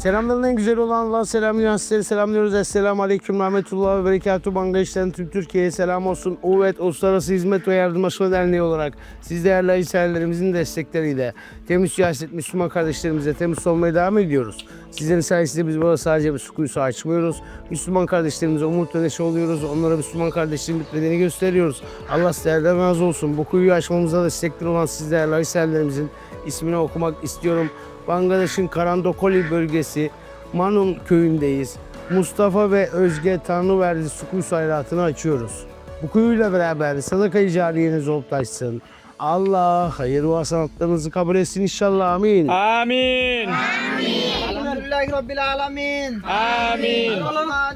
Selamların en güzel olan Allah selamlıyor. Sizleri selamlıyoruz. Esselamu Aleyküm Rahmetullah ve Berekatuhu Bangladeş'ten tüm Türkiye'ye selam olsun. UVET Uluslararası Hizmet ve Yardımlaşma Derneği olarak siz değerli hizmetlerimizin destekleriyle temiz siyaset Müslüman kardeşlerimize temiz olmaya devam ediyoruz. Sizlerin sayesinde biz burada sadece bir su açmıyoruz. Müslüman kardeşlerimize umut ve neşe oluyoruz. Onlara Müslüman kardeşliğin bitmediğini gösteriyoruz. Allah sizlerden razı olsun. Bu kuyuyu açmamıza destekli olan siz değerli hizmetlerimizin ismini okumak istiyorum. Bangladeş'in Karandokoli bölgesi Manun köyündeyiz. Mustafa ve Özge Tanrıverdi su kuyusu hayratını açıyoruz. Bu kuyuyla beraber sadaka-i cariyeniz olup taşsın. Allah hayır ve hasanatlarınızı kabul etsin inşallah. Amin. Amin. Amin. Elhamdülillahi Rabbil Alamin. Amin.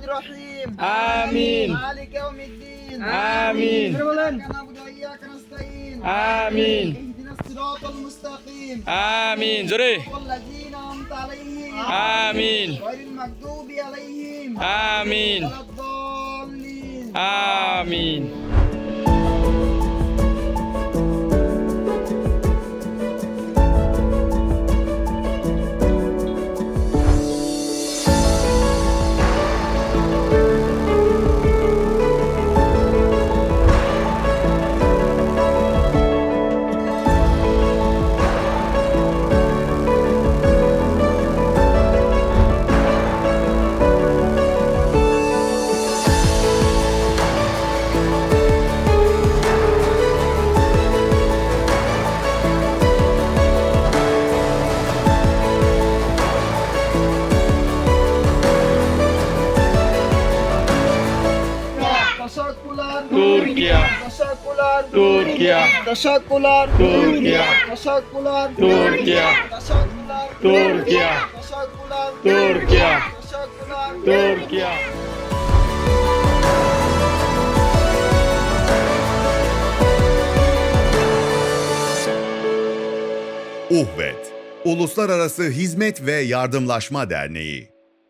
Rahim. Amin. Malik Yevmiddin. Amin. Amin. Amin. আমিন জোরে আমিন আমিন আমিন Teşekkürler Türkiye Teşekkürler Türkiye Teşekkürler Türkiye Teşekkürler Türkiye Teşekkürler Türkiye Teşekkürler Türkiye Teşekkürler Türkiye UHVET Uluslararası Hizmet ve Yardımlaşma Derneği